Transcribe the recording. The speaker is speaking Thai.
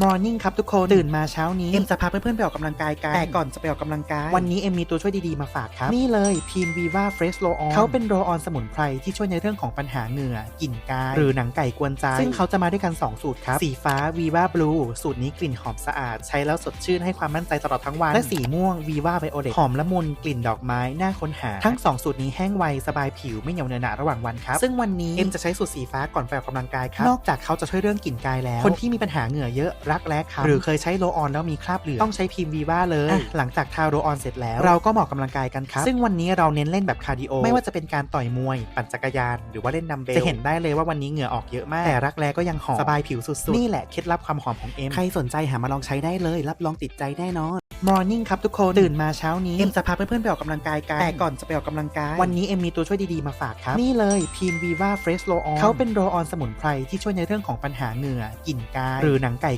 Morning ครับทุกคน ตื่นมาเช้านี้ เอ็มจะพาเพื่อนๆไปออกกำลังกายกัน แต่ก่อนจะไปออกกำลังกาย วันนี้เอ็มมีตัวช่วยดีๆมาฝากครับ นี่เลยพีนวีวาเฟรชโ o ออนเขาเป็นโรลออนสมุนไพรที่ช่วยในเรื่องของปัญหาเหงื่อกลิ่นกาย หรือหนังไก่กวนใจ ซึ่งเขาจะมาด้วยกัน 2 สูตรครับ สีฟ้าวีวาบลูสูตรนี้กลิ่นหอมสะอาด ใช้แล้วสดชื่นให้ความมั่นใจตลอดทั้งวัน และสีม่วงวีวาไบโอเดหอมละมุนกลิ่นดอกไม้น่าค้นหา ทั้ง 2 สูตรนี้แห้งไวสบายผิวไม่เหนียวเนอะหนะระหว่างวันครับซึ่งวันนี้เอ็มจะใช้สูตรสีฟ้าก่อนไปออกกำลังกายครับนอกจากเขาจะช่วยเรื่องกลิ่นกายแล้ว คนที่มีปัญหาเหงื่อเยอะรักแร้ครับหรือเคยใช้โรลออนแล้วมีคราบเหลืองต้องใช้พิมวีว่าเลยอะหลังจากทาโรลออนเสร็จแล้ว เราก็มาออกกำลังกายกันครับ ซึ่งวันนี้เราเน้นเล่นแบบคาร์ดิโอ ไม่ว่าจะเป็นการต่อยมวย ปั่นจักรยาน หรือว่าเล่นดัมเบลจะเห็นได้เลยว่าวันนี้เหงื่อออกเยอะมาก แต่รักแร้ก็ยังหอมสบายผิวสุดๆ นี่แหละเคล็ดลับความหอมของเอ็มใครสนใจหามาลองใช้ได้เลย รับรองติดใจแน่นอน Morning ครับทุกคน ตื่นมาเช้านี้ เอ็มจะพาเพื่อนๆไปออกกำลังกายกัน แต่ก่อนจะไปออกกำลังกาย วันนี้เอ็มมีตัวช่วยดีๆมาฝากครับ นี่เลยพีนวีวาเฟรชโ o ออนเขาเป็นโรลออนสมุนไพรที่ช่วยในเรื่องของปัญหาเหงื่อกลิ่นกาย หรือหนังไก่